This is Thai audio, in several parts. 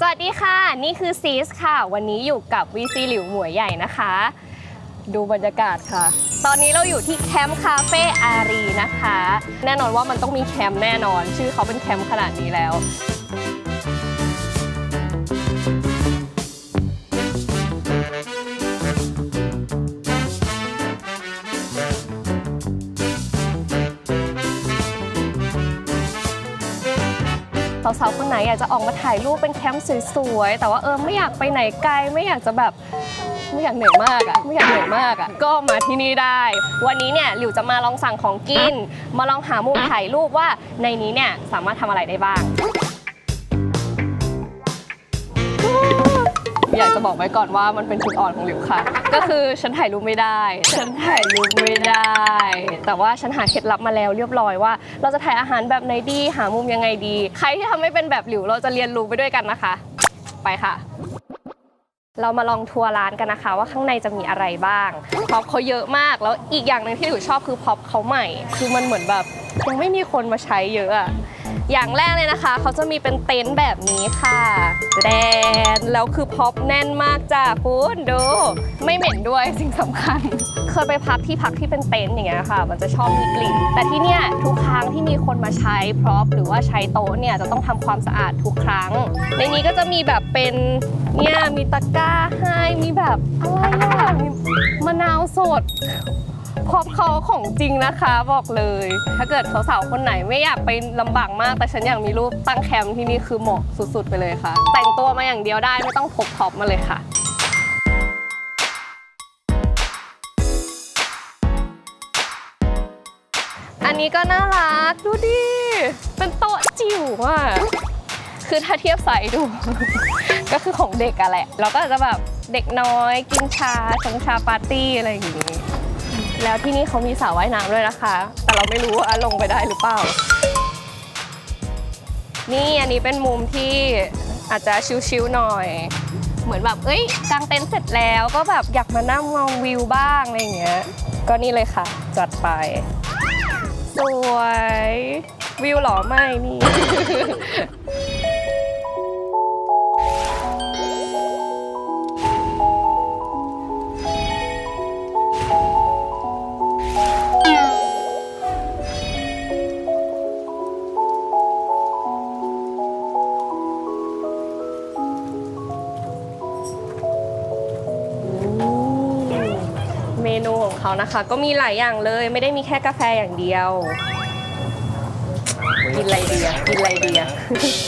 สวัสดีค่ะ นี่คือซีสค่ะ วันนี้อยู่กับวีซีหลิวหมวยใหญ่นะคะ ดูบรรยากาศค่ะ ตอนนี้เราอยู่ที่แคมป์คาเฟ่อารีนะคะ แน่นอนว่ามันต้องมีแคมป์แน่นอน ชื่อเขาเป็นแคมป์ขนาดนี้แล้ว สาวๆคนไหนอยากจะออกมาถ่ายรูปเป็นแคมป์สวยๆแต่ว่าเออไม่อยากไปไหนไกลไม่อยากจะแบบไม่อยากเหนื่อยมากอะไม่อยากเหนื่อยมากอะก็มาที่นี่ได้ วันนี้เนี่ยหลิวจะมาลองสั่งของกิน มาลองหามุมถ่ายรูปว่าในนี้เนี่ยสามารถทำอะไรได้บ้าง อยากจะบอกไว้ก่อนว่ามันเป็นจุดอ่อนของหลิวค่ะ ก็คือฉันถ่ายรูปไม่ได้ ฉันถ่ายรูปไม่ได้ แต่ว่าฉันหาเคล็ดลับมาแล้วเรียบร้อยว่า เราจะถ่ายอาหารแบบไหนดีหามุมยังไงดี ใครที่ทำไม่เป็นแบบหลิวเราจะเรียนรู้ไปด้วยกันนะคะ ไปค่ะ เรามาลองทัวร์ร้านกันนะคะ ว่าข้างในจะมีอะไรบ้างพ็อปเขาเยอะมากแล้วอีกอย่างหนึ่งที่หลิวชอบคือพ็อปเขาใหม่ คือมันเหมือนแบบยังไม่มีคนมาใช้เยอะอะ อย่างแรกเลยนะคะ เขาจะมีเป็นเต็นท์แบบนี้ค่ะแดนแล้วคือพ็อปแน่นมากจ้ะคุณดู ไม่เหม็นด้วยสิ่งสำคัญ เคยไปพักที่พักที่เป็นเต็นท์อย่างเงี้ยค่ะ มันจะชอบมีกลิ่น แต่ที่เนี่ยทุกครั้งที่มีคนมาใช้พร็อพหรือว่าใช้โต๊ะเนี่ยจะต้องทำความสะอาดทุกครั้ง ในนี้ก็จะมีแบบเป็นเนี่ยมีตะกร้าให้มีแบบอะไรอะมีมะนาวสด พอบเขาของจริงนะคะบอกเลย ถ้าเกิดสาวๆคนไหนไม่อยากไปลำบากมาก แต่ฉันอยากมีรูปตั้งแคมป์ที่นี่คือเหมาะสุดๆ ไปเลยค่ะ แต่งตัวมาอย่างเดียวได้ไม่ต้องพกพ็อปมาเลยค่ะอันนี้ก็น่ารักดูดิ เป็นโต๊ะจิ๋วอะ คือถ้าเทียบไซส์ดู ก็คือของเด็กอะแหละ เราก็จจะแบบเด็กน้อยกินชาชงชาปาร์ตี้อะไรอย่างงี้ แล้วที่นี่เขามีสระว่ายน้ำด้วยนะคะ แต่เราไม่รู้ว่าลงไปได้หรือเปล่า นี่อันนี้เป็นมุมที่อาจจะชิวๆหน่อย เหมือนแบบเอ้ยกางเต็นท์เสร็จแล้วก็แบบอยากมานั่งมองวิวบ้างอะไรอย่างเงี้ย ก็นี่เลยค่ะ จัดไป สวย วิวหรอไม่นี่ นูของเขานะคะ ก็มีหลายอย่างเลย ไม่ได้มีแค่กาแฟอย่างเดียว กินอะไรดีอะกินอะไรดีอะ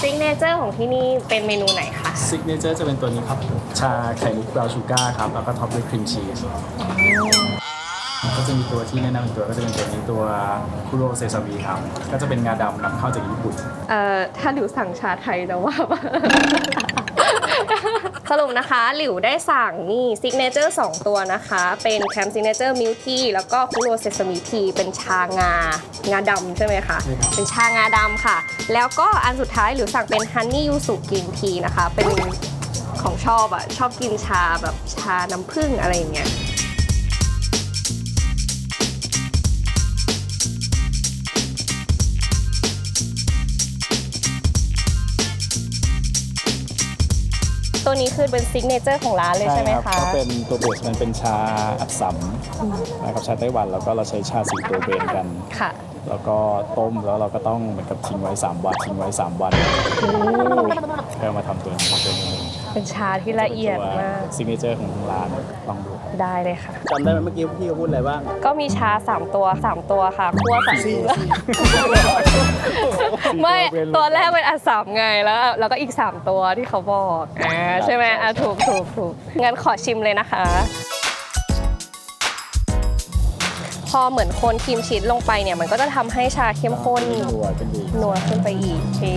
ซิกเนเจอร์ของที่นี่เป็นเมนูไหนคะซิกเนเจอร์จะเป็นตัวนี้ครับ ชาไข่มุกบราวน์ชูการ์ครับ แล้วก็ท็อปด้วยครีมชีสก็จะมีตัวที่แนะนำอีกตัวก็จะเป็นตัวนี้ตัวคุโรเซซามิครับ ก็จะเป็นงาดำนำเข้าจากญี่ปุ่น เอ่อ ถ้าหลิวสั่งชาไทยนะว่า สรุปนะคะหลิวได้สั่งนี่ซิกเนเจอร์2ตัวนะคะ เป็นแคมซิกเนเจอร์มิลทีแล้วก็คุโรเซซามิทีเป็นชางางาดำใช่ไหมคะใช่ครับเป็นชางาดำค่ะ แล้วก็อันสุดท้ายหลิวสั่งเป็นฮันนี่ยูสุกินทีนะคะ เป็นของชอบอะชอบกินชาแบบชาน้ำผึ้งอะไรอย่างเงี้ย ตัวนี้คือเป็นซิกเนเจอร์ของร้านเลยใช่ไหมครัคะก็เป็นตัวเบสมันเป็นชาอัดสัมนะครับชาไต้หวันแล้วก็เราใช้ชาสีตัวเบนกันค่ะ แล้วก็ต้มแล้วเราก็ต้องเหมือนกับทิ้งไว้ 3 วันทิ้งไว้ 3 วันเพื่อมาทำตัวนี้เป็นเป็นชาที่ละเอียดมากซิกเนเจอร์ของทางร้านลองดู ได้เลยค่ะ จำได้ไหมเมื่อกี้พี่เขาพูดอะไรบ้างก็มีชา 3 ตัว 3 ตัวค่ะคั่วใส่เกลือไม่ตัวแรกเป็นอัดสามไงแล้วแล้วก็อีก 3 ตัวที่เขาบอกอ่าใช่ไหมอะถูกถูกถูกงั้นขอชิมเลยนะคะ พอเหมือนคนครีมชีสลงไปเนี่ย มันก็จะทำให้ชาเข้มข้นตัวเป็นดีนัวขึ้นไปอีกเอ๊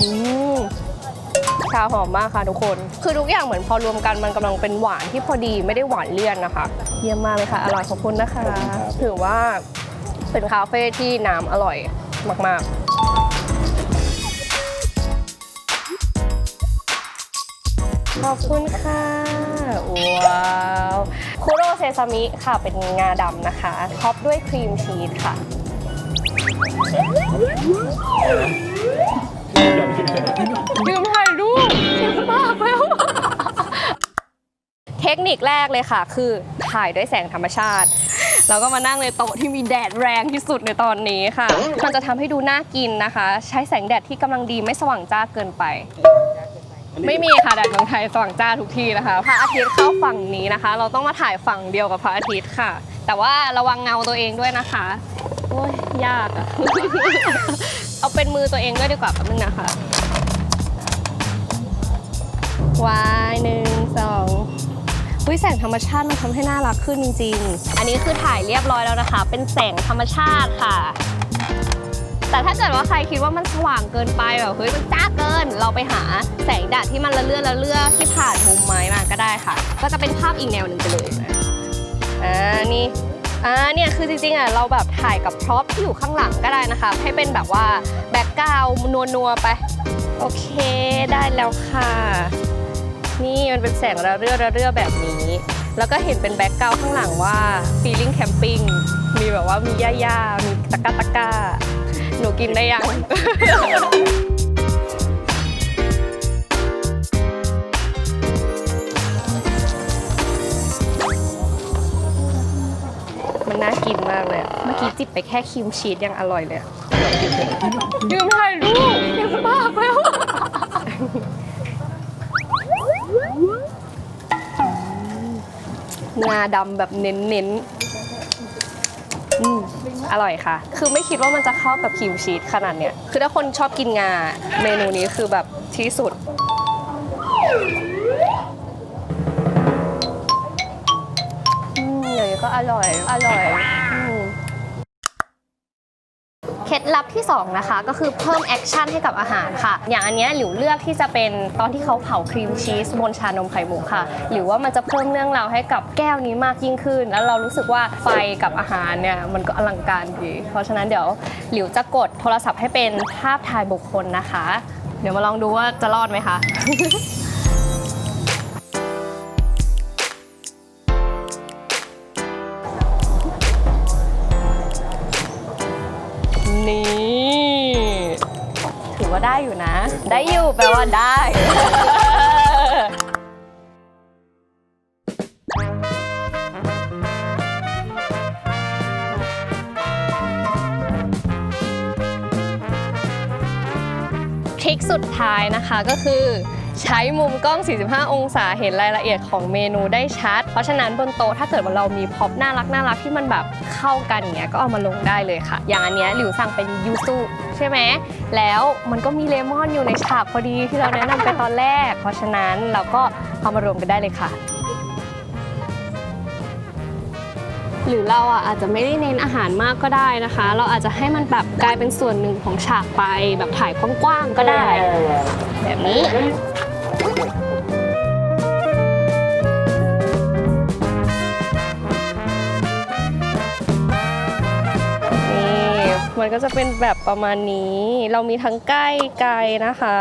อืม ชาหอมมากค่ะทุกคน คือทุกอย่างเหมือนพอรวมกันมันกำลังเป็นหวานที่พอดีไม่ได้หวานเลี่ยนนะคะ เยี่ยมมากเลยค่ะ อร่อยขอบคุณนะคะ ถือว่าเป็นคาเฟ่ที่น้ำอร่อยมาก ๆ ขอบคุณค่ะ ว้าวคุโรเซซามิค่ะ เป็นงาดำนะคะท็อปด้วยครีมชีสค่ะลืมถ่ายรูปเมากแล้ว เทคนิคแรกเลยค่ะ คือถ่ายด้วยแสงธรรมชาติเราก็มานั่งในโต๊ะที่มีแดดแรงที่สุดในตอนนี้ค่ะ มันจะทำให้ดูน่ากินนะคะ ใช้แสงแดดที่กำลังดีไม่สว่างจ้าเกินไป ไม่มีค่ะแดดเมืองไทยสว่างจ้าทุกที่นะคะพระอาทิตย์เข้าฝั่งนี้นะคะ เราต้องมาถ่ายฝั่งเดียวกับพระอาทิตย์ค่ะ แต่ว่าระวังเงาตัวเองด้วยนะคะโอ้ยยากอะ เอาเป็นมือตัวเองด้วยดีกว่าแป๊บนึงนะคะ วายหนึ่งสองวิแสงธรรมชาติมันทำให้น่ารักขึ้นจริงๆ อันนี้คือถ่ายเรียบร้อยแล้วนะคะ เป็นแสงธรรมชาติค่ะ แต่ถ้าเกิดว่าใครคิดว่ามันสว่างเกินไปแบบเฮ้ยมันจ้าเกิน เราไปหาแสงแดดที่มันละเลื่อนละเลื่อที่ผ่านมุมไม้มาก็ได้ค่ะ ก็จะเป็นภาพอีกแนวหนึ่งไปเลยนะอ่านี่อ่าเนี่ยคือจริงๆอะเราแบบถ่ายกับพร็อพที่อยู่ข้างหลังก็ได้นะคะ ให้เป็นแบบว่าแบ็กกราวนัวๆไป โอเคได้แล้วค่ะ นี่มันเป็นแสงระเรื่อระเรื่อแบบนี้ แล้วก็เห็นเป็นแบ็กกราวข้างหลังว่า feeling camping มีแบบว่ามีหญ้าๆมีตะกร้าตะกร้าหนูกินได้ยัง มันน่ากินมากเลยอะเมื่อกี้จิบไปแค่ครีมชีสยังอร่อยเลยอะยืมถ่ายรูปเก่งมากแล้ว งาดำแบบเน้นๆอืมอร่อยค่ะ คือไม่คิดว่ามันจะเข้ากับครีมชีสขนาดเนี้ย คือถ้าคนชอบกินงา เมนูนี้คือแบบที่สุด อืมอย่างนี้ก็อร่อย อร่อย ล็ดลับที่ 2 นะคะ ก็คือเพิ่มแอคชั่นให้กับอาหารค่ะ อย่างอันเนี้ยหลิวเลือกที่จะเป็นตอนที่เขาเผาครีมชีสบนชานมไข่มุกค่ะ หรือว่ามันจะเพิ่มเรื่องราวให้กับแก้วนี้มากยิ่งขึ้น แล้วเรารู้สึกว่าไฟกับอาหารเนี่ยมันก็อลังการดี เพราะฉะนั้นเดี๋ยวหลิวจะกดโทรศัพท์ให้เป็นภาพถ่ายบุคคลนะคะ เดี๋ยวมาลองดูว่าจะรอดไหมคะ นี้ถือว่าได้อยู่นะ ได้อยู่แปลว่าได้ ทริคสุดท้ายนะคะก็คือ ใช้มุมกล้อง 45 องศาเห็นรายละเอียดของเมนูได้ชัด เพราะฉะนั้นบนโต๊ะถ้าเกิดว่าเรามีพ็อปน่ารักน่ารักที่มันแบบเข้ากันอย่างเงี้ยก็เอามาลงได้เลยค่ะ อย่างอันเนี้ยหลิวสั่งเป็นยูซุใช่ไหมแล้วมันก็มีเลมอนอยู่ในฉากพอดีที่เราแนะนำไปตอนแรก เพราะฉะนั้นเราก็เอามารวมกันได้เลยค่ะ หรือเราอะอาจจะไม่ได้เน้นอาหารมากก็ได้นะคะ เราอาจจะให้มันแบบกลายเป็นส่วนหนึ่งของฉากไปแบบถ่ายกว้างๆก็ได้ แบบนี้ มันก็จะเป็นแบบประมาณนี้ เรามีทั้งใกล้ไกลนะคะ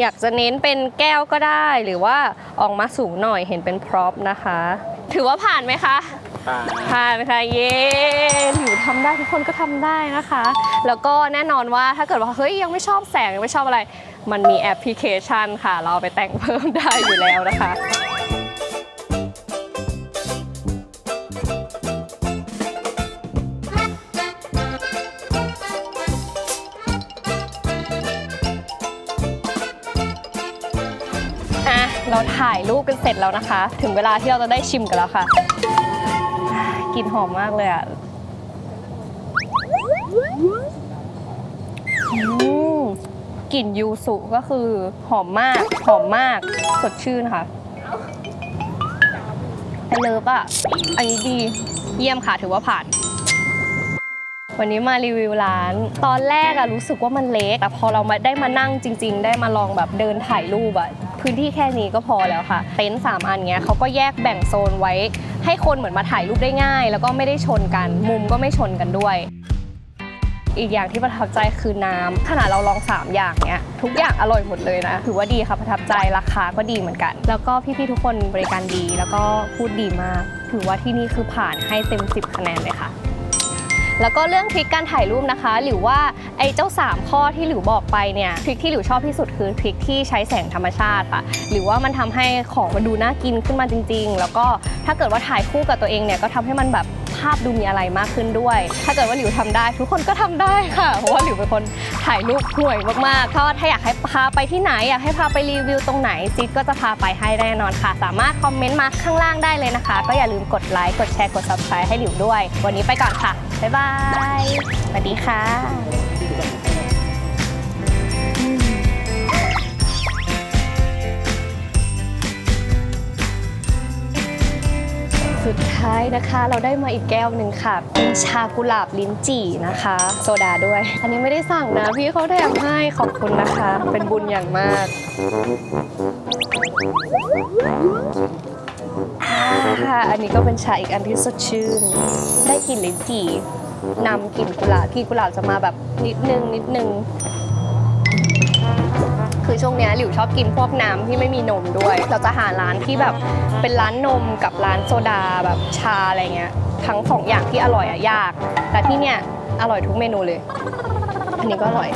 อยากจะเน้นเป็นแก้วก็ได้ หรือว่าออกมาสูงหน่อยเห็นเป็นพร็อพนะคะ ถือว่าผ่านไหมคะผ่านค่ะเย้หลิวทำได้ทุกคนก็ทำได้นะคะ แล้วก็แน่นอนว่าถ้าเกิดว่าเฮ้ยยังไม่ชอบแสงยังไม่ชอบอะไร มันมีแอปพลิเคชันค่ะ เราเอาไปแต่งเพิ่มได้อยู่แล้วนะคะ ถ่ายรูปกันเสร็จแล้วนะคะ ถึงเวลาที่เราจะได้ชิมกันแล้วค่ะกลิ่นหอมมากเลยอะกลิ่นยูสุก็คือหอมมาก หอมมาก สดชื่นค่ะไอเลิฟอะ อันนี้ดี เยี่ยมค่ะ ถือว่าผ่าน วันนี้มารีวิวร้าน ตอนแรกอะรู้สึกว่ามันเล็ก แต่พอเรามาได้มานั่งจริง ๆ ได้มาลองแบบเดินถ่ายรูปอะ พื้นที่แค่นี้ก็พอแล้วค่ะ เต็นท์สามอันเนี้ยเขาก็แยกแบ่งโซนไว้ ให้คนเหมือนมาถ่ายรูปได้ง่าย แล้วก็ไม่ได้ชนกัน มุมก็ไม่ชนกันด้วย อีกอย่างที่ประทับใจคือน้ำขนาดเราลอง 3 อย่างเนี้ยทุกอย่างอร่อยหมดเลยนะ ถือว่าดีค่ะประทับใจราคาก็ดีเหมือนกัน แล้วก็พี่ๆทุกคนบริการดี แล้วก็พูดดีมาก ถือว่าที่นี่คือผ่านให้เต็ม 10 คะแนนเลยค่ะ แล้วก็เรื่องทริคการถ่ายรูปนะคะ หรือว่าไอ้เจ้า 3 ข้อที่หลิวบอกไปเนี่ยทริคที่หลิวชอบที่สุดคือทริคที่ใช้แสงธรรมชาติค่ะหรือว่ามันทำให้ของมันดูน่ากินขึ้นมาจริง ๆ แล้วก็ถ้าเกิดว่าถ่ายคู่กับตัวเองเนี่ยก็ทำให้มันแบบ ภาพดูมีอะไรมากขึ้นด้วย ถ้าเกิดว่าหลิวทำได้ ทุกคนก็ทำได้ค่ะ เพราะว่าหลิวเป็นคนถ่ายรูปห่วยมากๆก็ถ้าอยากให้พาไปที่ไหน อยากให้พาไปรีวิวตรงไหนซิดก็จะพาไปให้แน่นอนค่ะ สามารถคอมเมนต์มาข้างล่างได้เลยนะคะ ก็อย่าลืมกดไลค์กดแชร์กด subscribe ให้หลิวด้วย วันนี้ไปก่อนค่ะบ๊ายบายสวัสดีค่ะ สุดท้ายนะคะเราได้มาอีกแก้วหนึ่งค่ะเป็นชากุหลาบลิ้นจี่นะคะ โซดาด้วย อันนี้ไม่ได้สั่งนะ พี่เขาแถมให้ขอบคุณนะคะ เป็นบุญอย่างมากค่ะอันนี้ก็เป็นชาอีกอันที่สดชื่น ได้กลิ่นลิ้นจี่นำกลิ่นกุหลาบกลิ่นกุหลาบจะมาแบบนิดนึงนิดนึง คือช่วงเนี้ยหลิวชอบกินพวกน้ำที่ไม่มีนมด้วย เราจะหาร้านที่แบบเป็นร้านนมกับร้านโซดาแบบชาอะไรเงี้ย ทั้งสองอย่างที่อร่อยอะยาก แต่ที่เนี้ยอร่อยทุกเมนูเลย อันนี้ก็อร่อย